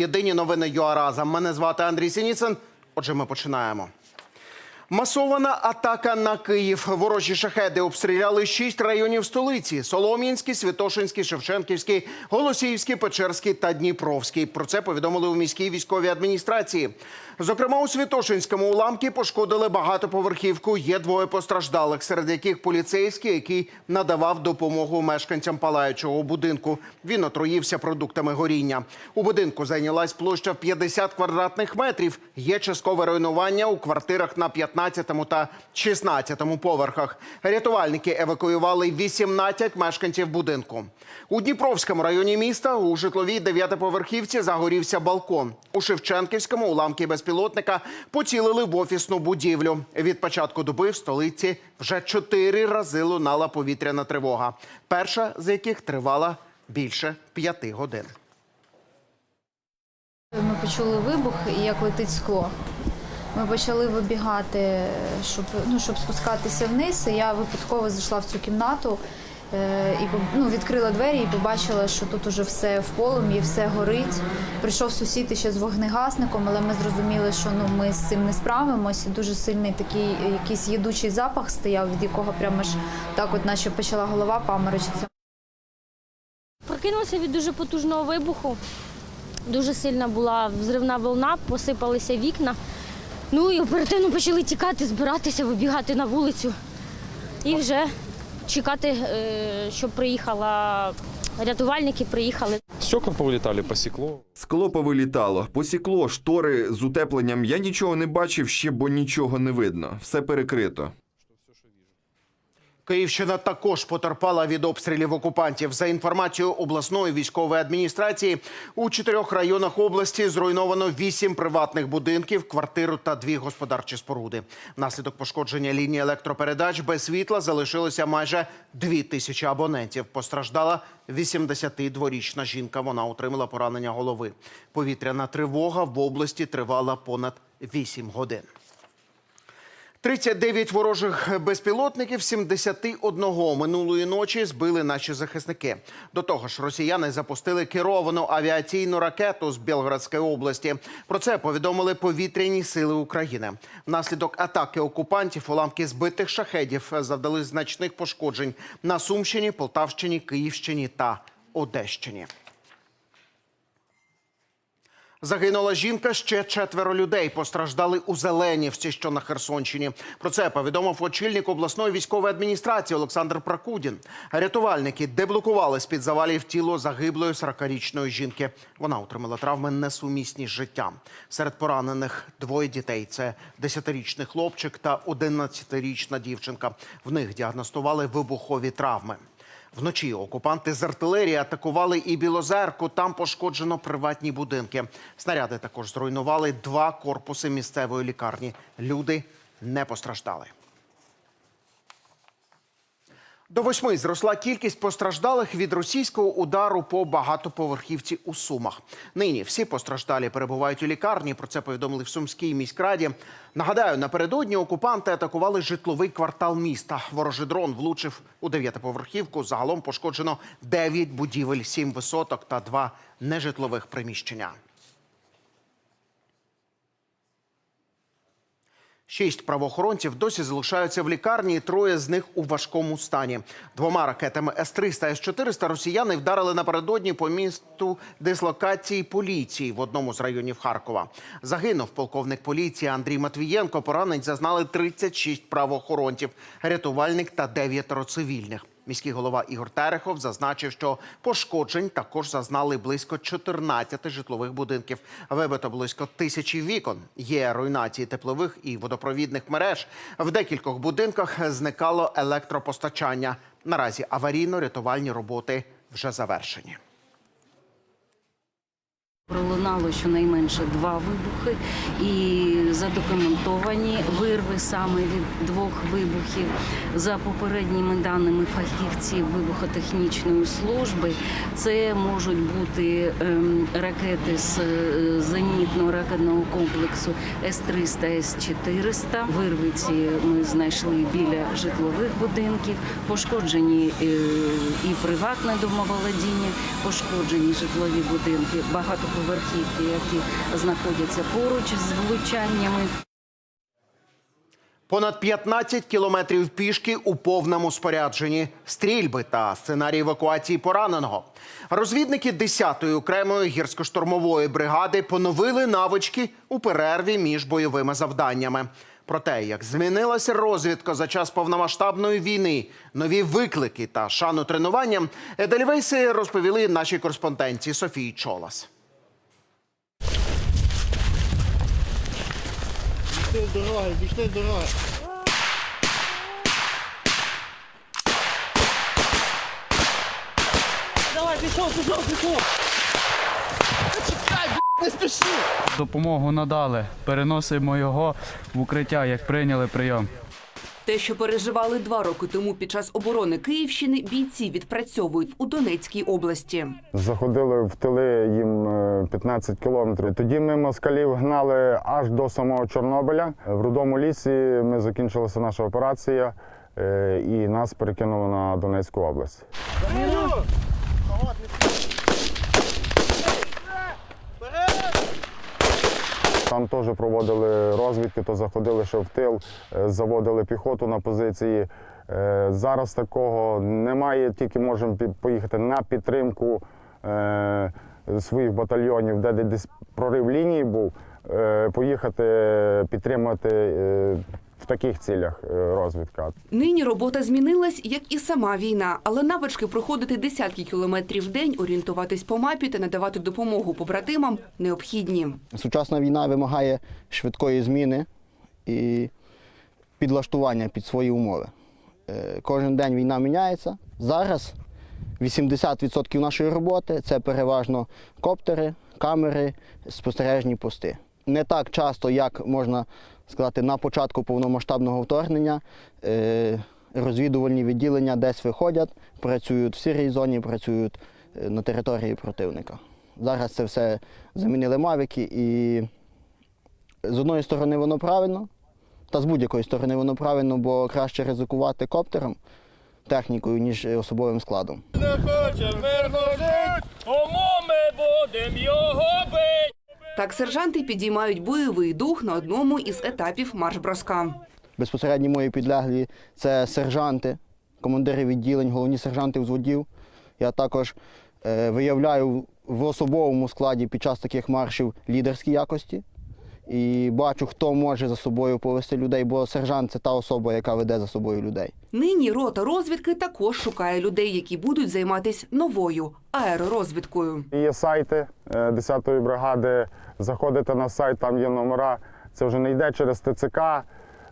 Єдині новини ЮАРАЗа. Мене звати Андрій Сініцин. Отже, ми починаємо. Масована атака на Київ. Ворожі шахеди обстріляли шість районів столиці: Солом'янський, Святошинський, Шевченківський, Голосіївський, Печерський та Дніпровський. Про це повідомили у міській військовій адміністрації. Зокрема, у Святошинському уламки пошкодили багатоповерхівку. Є двоє постраждалих, серед яких поліцейський, який надавав допомогу мешканцям палаючого будинку. Він отруївся продуктами горіння. У будинку зайнялась площа в 50 квадратних метрів. Є часткове руйнування у квартирах на 15 та 16 поверхах. Рятувальники евакуювали 18 мешканців будинку. У Дніпровському районі міста у житловій дев'ятиповерхівці загорівся балкон. У Шевченківському уламки безпілотника поцілили в офісну будівлю. Від початку доби в столиці вже чотири рази лунала повітряна тривога. Перша з яких тривала більше п'яти годин. Ми почули вибух і як летить скло. Ми почали вибігати, щоб, ну, щоб спускатися вниз. Я випадково зайшла в цю кімнату і ну, відкрила двері і побачила, що тут уже все в полум'ї, все горить. Прийшов сусід ще з вогнегасником, але ми зрозуміли, що ну, ми з цим не справимося. Дуже сильний такий е, якийсь їдучий запах стояв, від якого прямо ж так, от наче почала голова паморочитися. Прокинулася від дуже потужного вибуху. Дуже сильна була взривна волна, посипалися вікна. Ну і оперативно почали тікати, збиратися, вибігати на вулицю. І вже чекати, е, щоб приїхала рятувальники, приїхали. Стекла повилітали, посікло. Скло повилітало, посікло, штори з утепленням. Я нічого не бачив ще, бо нічого не видно. Все перекрито. Київщина також потерпала від обстрілів окупантів. За інформацією обласної військової адміністрації, у чотирьох районах області зруйновано вісім приватних будинків, квартиру та дві господарчі споруди. Внаслідок пошкодження лінії електропередач без світла залишилося майже дві тисячі абонентів. Постраждала 82-річна жінка. Вона отримала поранення голови. Повітряна тривога в області тривала понад 8 годин. 39 ворожих безпілотників 71 минулої ночі збили наші захисники. До того ж, росіяни запустили керовану авіаційну ракету з Білградської області. Про це повідомили повітряні сили України. Внаслідок атаки окупантів уламки збитих шахедів завдали значних пошкоджень на Сумщині, Полтавщині, Київщині та Одещині. Загинула жінка, ще четверо людей постраждали у Зеленівці, що на Херсонщині. Про це повідомив очільник обласної військової адміністрації Олександр Пракудін. Рятувальники деблокували з-під завалів тіло загиблої 40-річної жінки. Вона отримала травми несумісні з життям. Серед поранених двоє дітей. Це 10-річний хлопчик та 11-річна дівчинка. В них діагностували вибухові травми. Вночі окупанти з артилерії атакували і Білозерку. Там пошкоджено приватні будинки. Снаряди також зруйнували два корпуси місцевої лікарні. Люди не постраждали. До восьми зросла кількість постраждалих від російського удару по багатоповерхівці у Сумах. Нині всі постраждалі перебувають у лікарні. Про це повідомили в Сумській міськраді. Нагадаю, напередодні окупанти атакували житловий квартал міста. Ворожий дрон влучив у дев'ятиповерхівку. Загалом пошкоджено дев'ять будівель, сім висоток та два нежитлових приміщення. Шість правоохоронців досі залишаються в лікарні, і троє з них у важкому стані. Двома ракетами С-300 і С-400 росіяни вдарили напередодні по місту дислокації поліції в одному з районів Харкова. Загинув полковник поліції Андрій Матвієнко. Поранень зазнали 36 правоохоронців, рятувальник та дев'ятеро цивільних. Міський голова Ігор Терехов зазначив, що пошкоджень також зазнали близько 14 житлових будинків. Вибито близько тисячі вікон. Є руйнації теплових і водопровідних мереж. В декількох будинках зникало електропостачання. Наразі аварійно-рятувальні роботи вже завершені. Пролунало щонайменше два вибухи і задокументовані вирви саме від двох вибухів. За попередніми даними фахівців вибухотехнічної служби, це можуть бути ем, ракети з е, зенітного ракетного комплексу С-300, С-400. Вирви ці ми знайшли біля житлових будинків, пошкоджені е, і приватне домоволодіння, пошкоджені житлові будинки, багатоповерхові багатоповерхівки, які знаходяться поруч з влучаннями. Понад 15 кілометрів пішки у повному спорядженні, стрільби та сценарій евакуації пораненого. Розвідники 10-ї окремої гірсько-штурмової бригади поновили навички у перерві між бойовими завданнями. Про те, як змінилася розвідка за час повномасштабної війни, нові виклики та шану тренуванням, Едельвейси розповіли нашій кореспонденті Софії Чолас. Пішли з дороги, пішли з дороги. Давай, пішов, пішов, пішов. Допомогу надали. Переносимо його в укриття, як прийняли прийом. Те, що переживали два роки тому під час оборони Київщини, бійці відпрацьовують у Донецькій області. Заходили в тили їм е, 15 кілометрів. Тоді ми москалів гнали аж до самого Чорнобиля. В рудому лісі ми закінчилася наша операція е, і нас перекинули на Донецьку область. Там теж проводили розвідки, то заходили ще в тил, е, заводили піхоту на позиції. Е, Зараз такого немає, тільки можемо поїхати на підтримку е, своїх батальйонів, де десь прорив лінії був, поїхати підтримати таких цілях е, розвідка. Нині робота змінилась, як і сама війна, але навички проходити десятки кілометрів в день, орієнтуватись по мапі та надавати допомогу побратимам необхідні. Сучасна війна вимагає швидкої зміни і підлаштування під свої умови. Е, Кожен день війна міняється. Зараз 80% нашої роботи це переважно коптери, камери, спостережні пости. Не так часто, як можна сказати, на початку повномасштабного вторгнення е, розвідувальні відділення десь виходять, працюють в сірій зоні, працюють е, на території противника. Зараз це все замінили мавіки, і з одної сторони воно правильно, та з будь-якої сторони воно правильно, бо краще ризикувати коптером, технікою, ніж особовим складом. Так сержанти підіймають бойовий дух на одному із етапів марш-броска. Безпосередні мої підлеглі це сержанти, командири відділень, головні сержанти взводів. Я також е, виявляю в особовому складі під час таких маршів лідерські якості. І бачу, хто може за собою повести людей, бо сержант це та особа, яка веде за собою людей. Нині рота розвідки також шукає людей, які будуть займатися новою аеророзвідкою. Є сайти е, 10-ї бригади. Заходите на сайт, там є номера. Це вже не йде через ТЦК.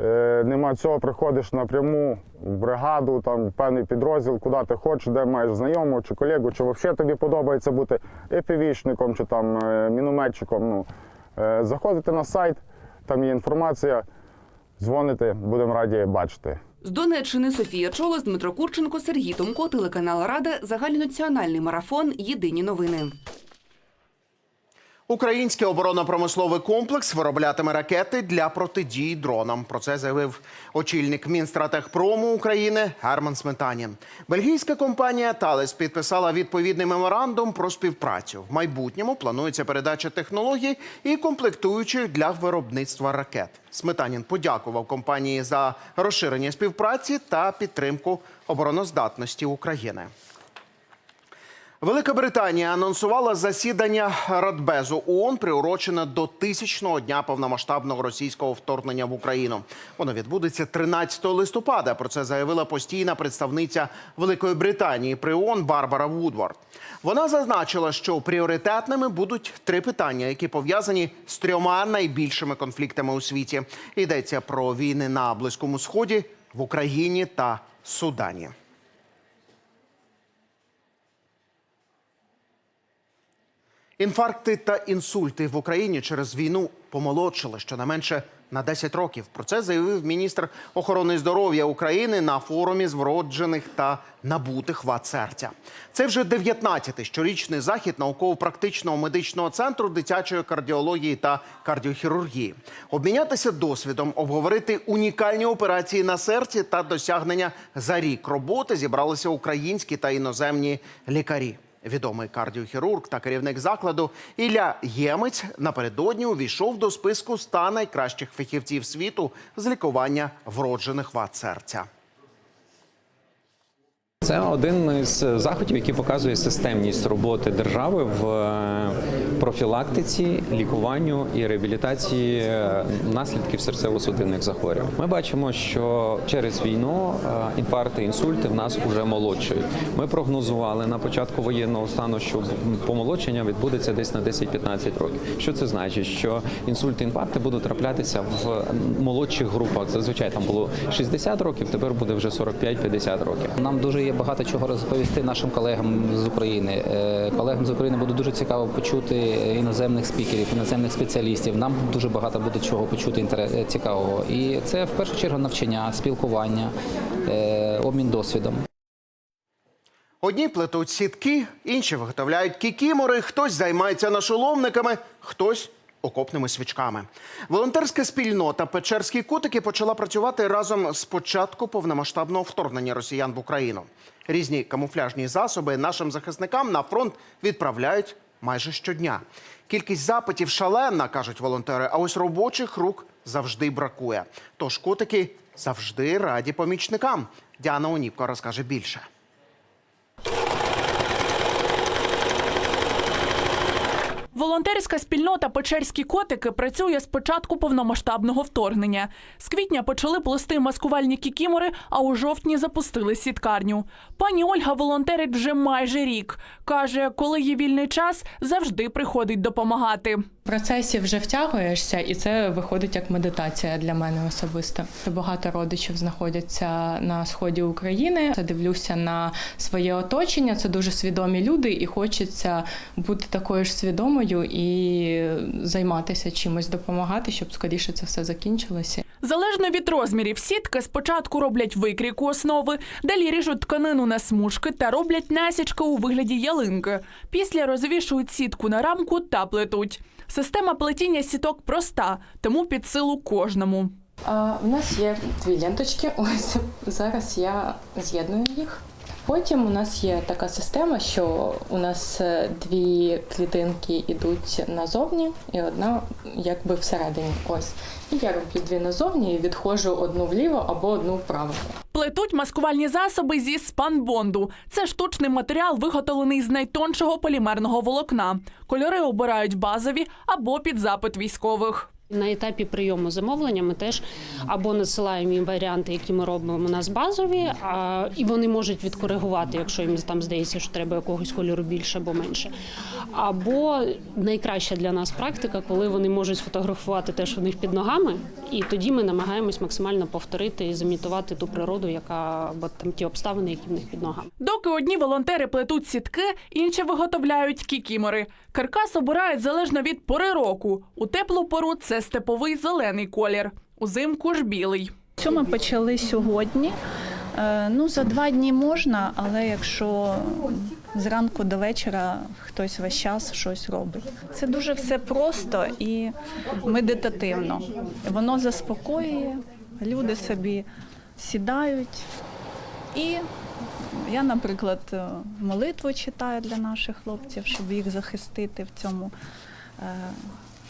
Е, Нема цього, приходиш напряму в бригаду, там певний підрозділ, куди ти хочеш, де маєш знайомого чи колегу, чи взагалі тобі подобається бути епівішником чи там е, мінометчиком. Ну, е, заходите на сайт, там є інформація, дзвоните, будемо раді бачити. З Донеччини Софія Чолос, Дмитро Курченко, Сергій Томко, телеканал Рада, загальнонаціональний марафон. Єдині новини. Український оборонно-промисловий комплекс вироблятиме ракети для протидії дронам. Про це заявив очільник Мінстратегпрому України Герман Сметанін. Бельгійська компанія Талес підписала відповідний меморандум про співпрацю. В майбутньому планується передача технологій і комплектуючих для виробництва ракет. Сметанін подякував компанії за розширення співпраці та підтримку обороноздатності України. Велика Британія анонсувала засідання Радбезу ООН, приурочене до тисячного дня повномасштабного російського вторгнення в Україну. Воно відбудеться 13 листопада. Про це заявила постійна представниця Великої Британії при ООН Барбара Вудвард. Вона зазначила, що пріоритетними будуть три питання, які пов'язані з трьома найбільшими конфліктами у світі. Йдеться про війни на Близькому Сході, в Україні та Судані. Інфаркти та інсульти в Україні через війну помолодшили щонайменше на 10 років. Про це заявив міністр охорони здоров'я України на форумі з вроджених та набутих вад серця. Це вже 19-й щорічний захід науково-практичного медичного центру дитячої кардіології та кардіохірургії. Обмінятися досвідом, обговорити унікальні операції на серці та досягнення за рік роботи зібралися українські та іноземні лікарі. Відомий кардіохірург та керівник закладу Ілля Ємець напередодні увійшов до списку 100 найкращих фахівців світу з лікування вроджених вад серця. Це один із заходів, який показує системність роботи держави в е, профілактиці, лікуванню і реабілітації е, наслідків серцево-судинних захворювань. Ми бачимо, що через війну е, інфаркти, інсульти в нас вже молодшають. Ми прогнозували на початку воєнного стану, що помолодшення відбудеться десь на 10-15 років. Що це значить? Що інсульти, інфаркти будуть траплятися в молодших групах. Зазвичай там було 60 років, тепер буде вже 45-50 років. Нам дуже є багато чого розповісти нашим колегам з України. Е, Колегам з України буде дуже цікаво почути іноземних спікерів, іноземних спеціалістів. Нам дуже багато буде чого почути інтере- цікавого. І це в першу чергу навчання, спілкування, е, обмін досвідом. Одні плетуть сітки, інші виготовляють кікімори, хтось займається нашоломниками, хтось окопними свічками. Волонтерська спільнота Печерські котики почала працювати разом з початку повномасштабного вторгнення росіян в Україну. Різні камуфляжні засоби нашим захисникам на фронт відправляють майже щодня. Кількість запитів шалена, кажуть волонтери, а ось робочих рук завжди бракує. Тож котики завжди раді помічникам. Діана Оніпко розкаже більше. Волонтерська спільнота Печерські котики працює з початку повномасштабного вторгнення. З квітня почали плести маскувальні кікімори, а у жовтні запустили сіткарню. Пані Ольга волонтерить вже майже рік. Каже, коли є вільний час, завжди приходить допомагати. Процесі вже втягуєшся, і це виходить як медитація для мене особисто. Багато родичів знаходяться на сході України. Я дивлюся на своє оточення. Це дуже свідомі люди, і хочеться бути такою ж свідомою і займатися чимось, допомагати, щоб скоріше це все закінчилося. Залежно від розмірів сітки, спочатку роблять викрійку основи, далі ріжуть тканину на смужки та роблять насічки у вигляді ялинки. Після розвішують сітку на рамку та плетуть. Система плетіння сіток проста, тому під силу кожному. У нас є дві ленточки. Ось зараз я з'єдную їх. Потім у нас є така система, що у нас е, дві клітинки йдуть назовні, і одна якби всередині. Ось. І я роблю дві назовні і відходжу одну вліво або одну вправо. Плетуть маскувальні засоби зі спанбонду. Це штучний матеріал, виготовлений з найтоншого полімерного волокна. Кольори обирають базові або під запит військових. На етапі прийому замовлення ми теж або надсилаємо їм варіанти, які ми робимо у нас базові, а, і вони можуть відкоригувати, якщо їм там здається, що треба якогось кольору більше або менше. Або найкраща для нас практика, коли вони можуть сфотографувати те, що в них під ногами, і тоді ми намагаємось максимально повторити і замітувати ту природу, яка або там ті обставини, які в них під ногами. Доки одні волонтери плетуть сітки, інші виготовляють кікімори. Каркас обирають залежно від пори року. У теплу пору це степовий зелений колір, узимку ж білий. Що ми почали сьогодні? Е, Ну, за два дні можна, але якщо зранку до вечора хтось весь час щось робить. Це дуже все просто і медитативно. Воно заспокоює, люди собі сідають. І я, наприклад, е, молитву читаю для наших хлопців, щоб їх захистити в цьому е,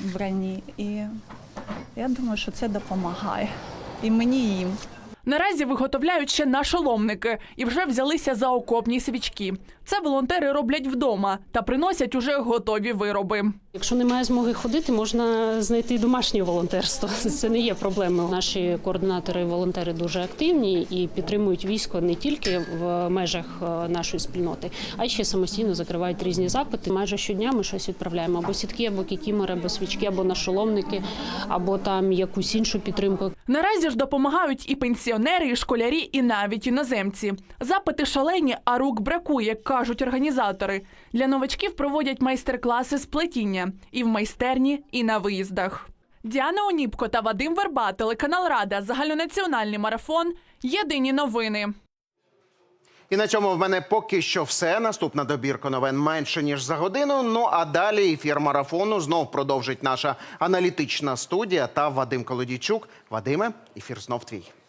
вбранні. І я думаю, що це допомагає. І мені і їм. Наразі виготовляють ще нашоломники і вже взялися за окопні свічки. Це волонтери роблять вдома та приносять уже готові вироби. Якщо немає змоги ходити, можна знайти домашнє волонтерство. Це не є проблемою. Наші координатори і волонтери дуже активні і підтримують військо не тільки в межах е, нашої спільноти, а й ще самостійно закривають різні запити. Майже щодня ми щось відправляємо або сітки, або кікімори, або свічки, або нашоломники, або там якусь іншу підтримку. Наразі ж допомагають і пенсіонери, і школярі, і навіть іноземці. Запити шалені, а рук бракує, кажуть організатори. Для новачків проводять майстер-класи з плетіння і в майстерні, і на виїздах. Діана Оніпко та Вадим Верба, телеканал Рада, загальнонаціональний марафон. Єдині новини. І на цьому в мене поки що все. Наступна добірка новин менше ніж за годину. Ну а далі ефір марафону знов продовжить наша аналітична студія та Вадим Колодійчук. Вадиме, ефір знов твій.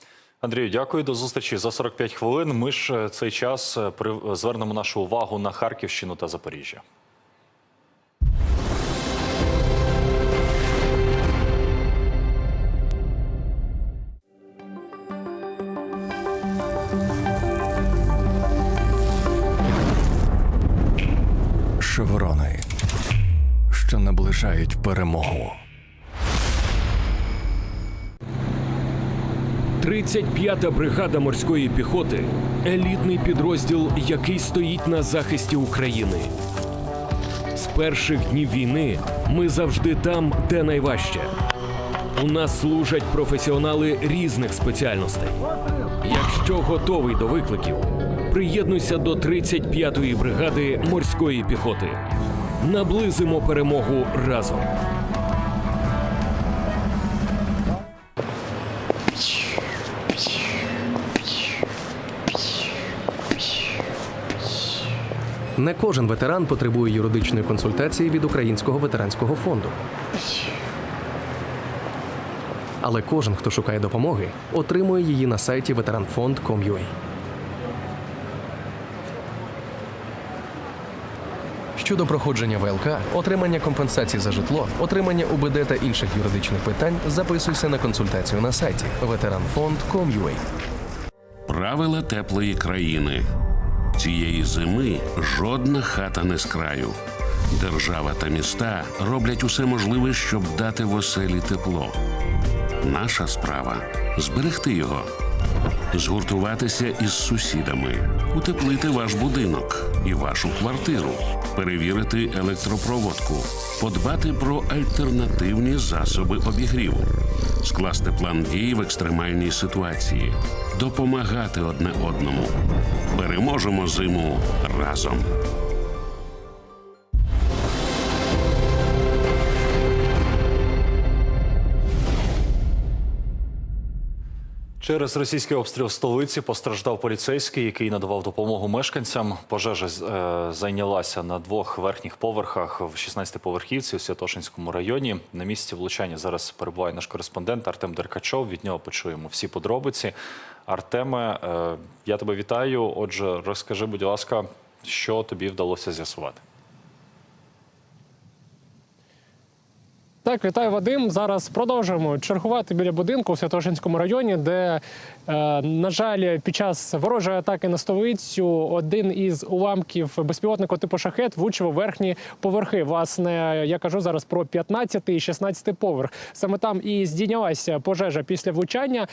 Андрію, дякую. До зустрічі за 45 хвилин. Ми ж е, цей час е, при- звернемо нашу увагу на Харківщину та Запоріжжя. Шеврони, що наближають перемогу. 35-та бригада морської піхоти елітний підрозділ, який стоїть на захисті України. З перших днів війни ми завжди там, де найважче. У нас служать професіонали різних спеціальностей. Якщо готовий до викликів, приєднуйся до 35-ї бригади морської піхоти. Наблизимо перемогу разом. Не кожен ветеран потребує юридичної консультації від Українського ветеранського фонду. Але кожен, хто шукає допомоги, отримує її на сайті veteranfond.com.ua. Щодо проходження ВЛК, отримання компенсації за житло, отримання УБД та інших юридичних питань, записуйся на консультацію на сайті veteranfond.com.ua. Правила теплої країни. Цієї зими жодна хата не з краю. Держава та міста роблять усе можливе, щоб дати в оселі тепло. Наша справа зберегти його, згуртуватися із сусідами, утеплити ваш будинок і вашу квартиру, перевірити електропроводку, подбати про альтернативні засоби обігріву, скласти план дій в екстремальній ситуації, допомагати одне одному. Переможемо зиму разом. Через російський обстріл столиці постраждав поліцейський, який надавав допомогу мешканцям. Пожежа е, зайнялася на двох верхніх поверхах в 16-поверхівці у Святошинському районі. На місці влучання зараз перебуває наш кореспондент Артем Деркачов. Від нього почуємо всі подробиці. Артеме, е, я тебе вітаю. Отже, розкажи, будь ласка, що тобі вдалося з'ясувати. Так, вітаю Вадим. Зараз продовжуємо чергувати біля будинку у Святошинському районі, де, е, на жаль, під час ворожої атаки на столицю один із уламків безпілотника типу шахет влучив верхні поверхи. Власне, я кажу зараз про 15 і 16 поверх. Саме там і здійнялася пожежа після влучання.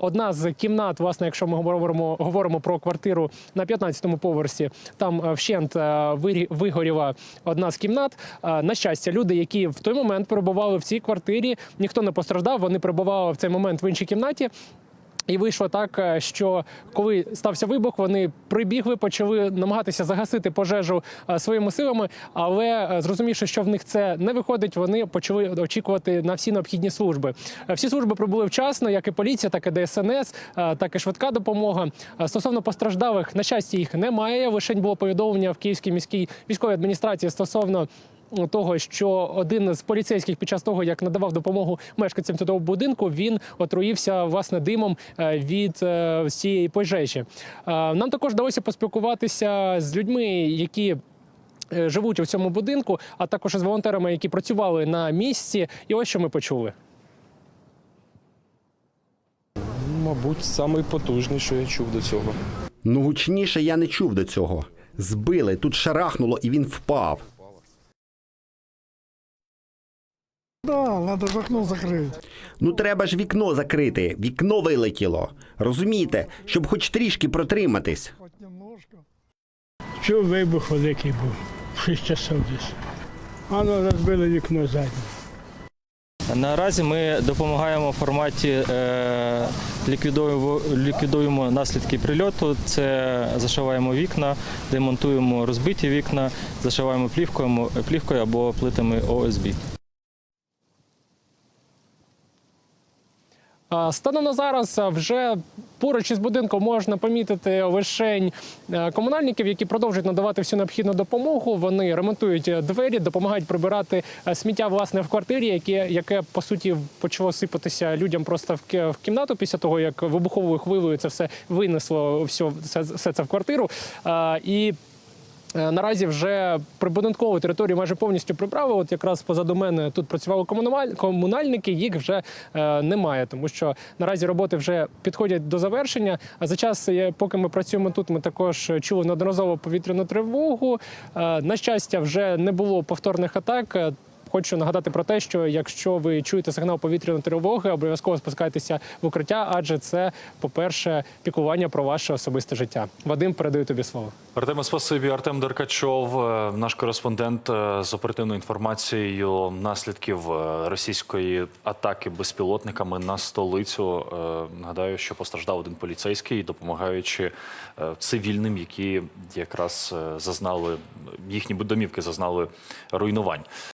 Одна з кімнат, власне, якщо ми говоримо, говоримо про квартиру на 15-му поверсі, там е, вщент е, вигоріла одна з кімнат. На щастя, люди, які в той момент перебували в цій квартирі, ніхто не постраждав. Вони перебували в цей момент в іншій кімнаті. І вийшло так, е, що коли стався вибух, вони прибігли, почали намагатися загасити пожежу е, своїми силами, але е, зрозумівши, що в них це не виходить, вони почали очікувати на всі необхідні служби. Всі служби прибули вчасно, як і поліція, так і ДСНС, так і швидка допомога. Стосовно постраждалих, на щастя, їх немає. Лише було повідомлення в Київській міській військовій адміністрації стосовно того, що один з поліцейських під час того, як надавав допомогу мешканцям цього будинку, він отруївся власне димом е, від е, цієї пожежі. Е, Нам також вдалося поспілкуватися з людьми, які. е, Живуть у цьому будинку, а також із волонтерами, які працювали на місці. І ось що ми почули. Мабуть, самий потужний, що я чув до цього. Ну гучніше я не чув до цього. Збили, тут шарахнуло і він впав. Надо ж окно закрити. Ну треба ж вікно закрити. Вікно вилетіло. Розумієте, щоб хоч трішки протриматись. Чув вибух великий був. Шість часов десь. А ну розбили вікно заднє. Наразі ми допомагаємо в форматі е, ліквідуємо, ліквідуємо наслідки прильоту. Це зашиваємо вікна, демонтуємо розбиті вікна, зашиваємо плівкою, плівкою або плитами ОСБ. Станом на зараз вже поруч із будинком можна помітити лишень е, комунальників, які продовжують надавати всю необхідну допомогу. Вони ремонтують е, двері, допомагають прибирати е, сміття власне в квартирі, яке, яке по суті почало сипатися людям просто в кімнату після того, як вибуховою хвилею це все винесло все, все, це в квартиру. І Наразі вже прибудинкову територію майже повністю прибрали. От якраз позаду мене тут працювали комунальники, їх вже е, немає, тому що наразі роботи вже підходять до завершення. А за час, е, поки ми працюємо тут, ми також чули неодноразово повітряну тривогу. Е, на щастя, вже не було повторних атак. Хочу нагадати про те, що якщо ви чуєте сигнал повітряної тривоги, обов'язково спускайтеся в укриття, адже це, по-перше, піклування про ваше особисте життя. Вадим, передаю тобі слово. Артеме, спасибі. Артем Деркачов, е, наш кореспондент е, з оперативною інформацією наслідків е, російської атаки безпілотниками на столицю. Нагадаю, що постраждав один поліцейський, допомагаючи цивільним, які якраз зазнали їхні домівки зазнали руйнувань.